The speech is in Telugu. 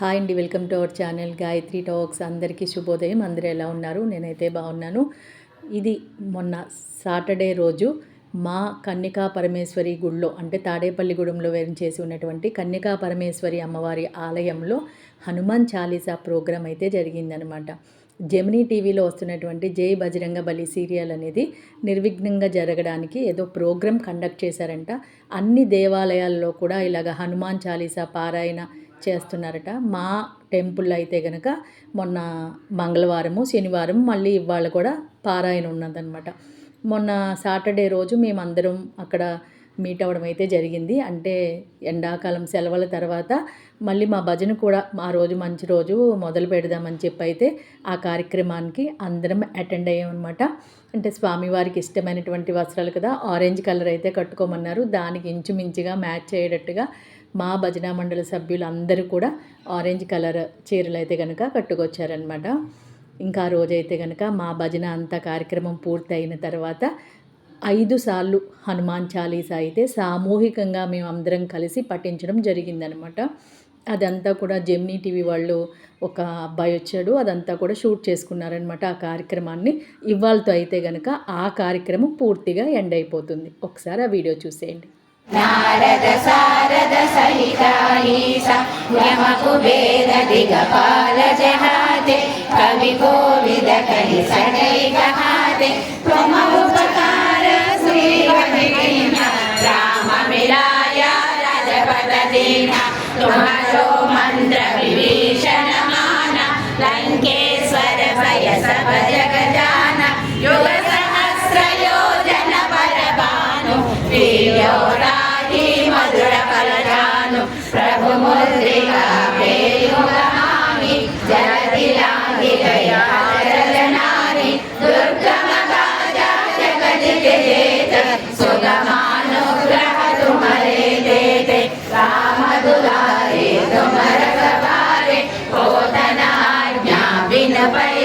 హాయ్ అండి welcome to our channel Gayatri talks. అందరికీ శుభోదయం. అందరూ ఎలా ఉన్నారు? నేనైతే బాగున్నాను. ఇది మొన్న సాటర్డే రోజు మా కన్యకా పరమేశ్వరి గుడిలో అంటే తాడేపల్లిగూడెంలో వేరించేసి ఉన్నటువంటి కన్యకా పరమేశ్వరి అమ్మవారి ఆలయంలో హనుమాన్ చాలీసా ప్రోగ్రాం అయితే జరిగిందనమాట జెమినీ టీవీలో వస్తున్నటువంటి జై బజరంగ బలి సీరియల్ అనేది నిర్విఘ్నంగా జరగడానికి ఏదో ప్రోగ్రాం కండక్ట్ చేశారంట. అన్ని దేవాలయాల్లో కూడా ఇలాగ హనుమాన్ చాలీసా పారాయణ చేస్తున్నారట. మా టెంపుల్లో అయితే కనుక మొన్న మంగళవారము శనివారం మళ్ళీ ఇవాళ కూడా పారాయణ ఉన్నదనమాట మొన్న సాటర్డే రోజు మేమందరం అక్కడ మీట్ అవ్వడం అయితే జరిగింది. అంటే ఎండాకాలం సెలవుల తర్వాత మళ్ళీ మా భజన కూడా మా రోజు మంచి రోజు మొదలు పెడదామని చెప్పి అయితే ఆ కార్యక్రమానికి అందరం అటెండ్ అయ్యామన్నమాట. అంటే స్వామివారికి ఇష్టమైనటువంటి వస్త్రాలు కదా ఆరెంజ్ కలర్ అయితే కట్టుకోమన్నారు. దానికి ఇంచుమించుగా మ్యాచ్ అయ్యేటట్టుగా మా భజన మండలి సభ్యులందరూ కూడా ఆరెంజ్ కలర్ చీరలు అయితే కనుక కట్టుకొచ్చారనమాట ఇంకా రోజైతే కనుక మా భజన అంతా కార్యక్రమం పూర్తి అయిన తర్వాత ఐదు సార్లు హనుమాన్ చాలీసా అయితే సామూహికంగా మేము అందరం కలిసి పఠించడం జరిగిందనమాట అదంతా కూడా జెమ్నీ టీవీ వాళ్ళు ఒక అబ్బాయి వచ్చాడు అదంతా కూడా షూట్ చేసుకున్నారనమాట ఆ కార్యక్రమాన్ని. ఇవాళతో అయితే కనుక ఆ కార్యక్రమం పూర్తిగా ఎండ్ అయిపోతుంది. ఒకసారి ఆ వీడియో చూసేయండి. నారద सारद सहिताहीसा यमकुबेर दिगपाल जहाते कवि कोविद कहि सदै कहाते त्वमुपकार श्रीवदीना राम मिलाया राजपद दीना तुम्हारो मन्त्र विभीषण माना लङ्केश्वर भय ప్రభు ముద్రిక ప్రేయుగహామి జగతి లాంగితయ జగనాని దుర్గమ కాజా జగతి చేత సుగమానుగ్రహ తుమరే దేతే రామదులారే తుమర కపారే పోతనాజ్ఞా వినపై